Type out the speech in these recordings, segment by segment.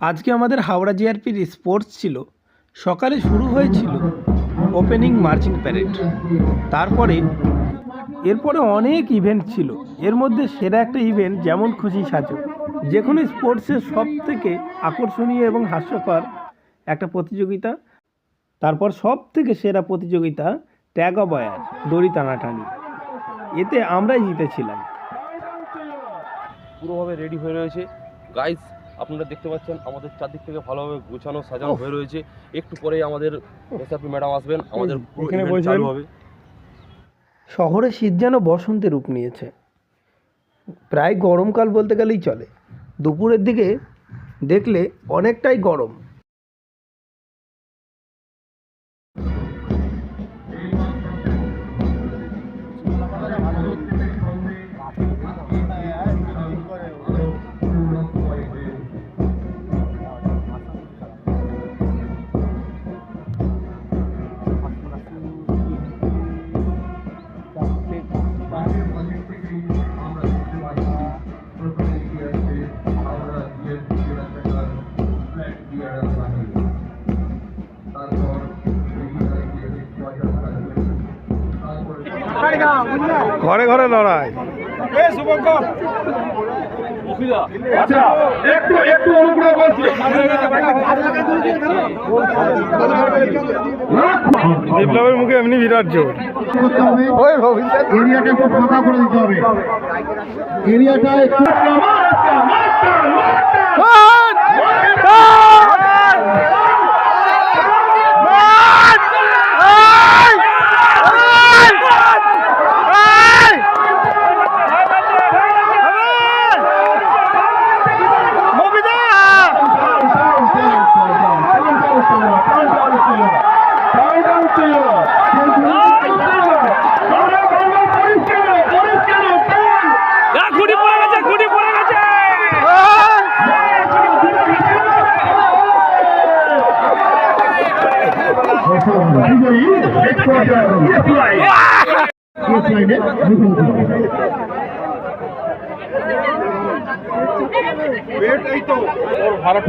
আজকে আমাদের হাওড়া জিআরপির স্পোর্টস ছিল। সকালে শুরু হয়েছিল ওপেনিং মার্চিং প্যারেড। তারপরে, এরপরে অনেক ইভেন্ট ছিল। এর মধ্যে সেরা একটা ইভেন্ট যেমন খুশি সাজো। যে কোনো স্পোর্টসের সব থেকে আকর্ষণীয় এবং হাস্যকর একটা প্রতিযোগিতা। তারপর সব থেকে সেরা প্রতিযোগিতা ট্যাগ অফ ওয়ার, দড়ি টানাটানি। এতে আমরাই জিতেছিলাম। পুরোভাবে রেডি হয়ে রয়েছে। গাইস আপনারা দেখতে পাচ্ছেন আমাদের চারদিক থেকে ভালোভাবে গোছানো সাজানো হয়ে রয়েছে। একটু পরেই আমাদের এসআরপি ম্যাডাম আসবেন আমাদের এখানে। চালু হবে। শহরে শীত যেন বসন্তের রূপ নিয়েছে। প্রায় গরমকাল বলতে গেলেই চলে। দুপুরের দিকে দেখলে অনেকটাই গরম। ঘরে ঘরে লড়াই। আচ্ছা একটু একটু অনুগ্রহ করছি। বিপ্লবের মুখে এমনি বিরাট জোর। এরিয়াটা একটু ফাঁকা করে দিতে হবে। এরিয়াটা একটু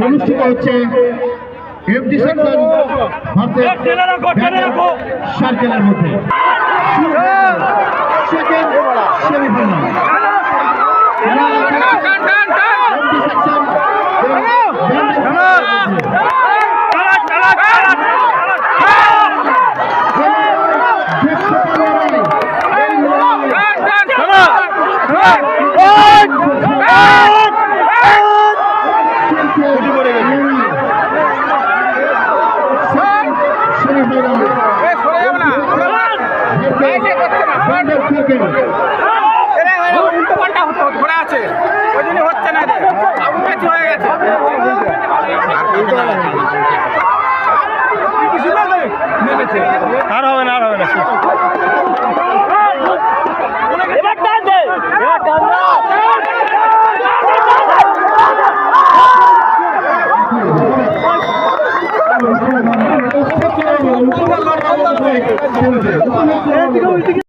অনুষ্ঠিত হচ্ছে এমটি সেকশন টেনে সার্কেলের মধ্যে আর হবে না আর হবে না। এবার টান দে এবার টান চলছে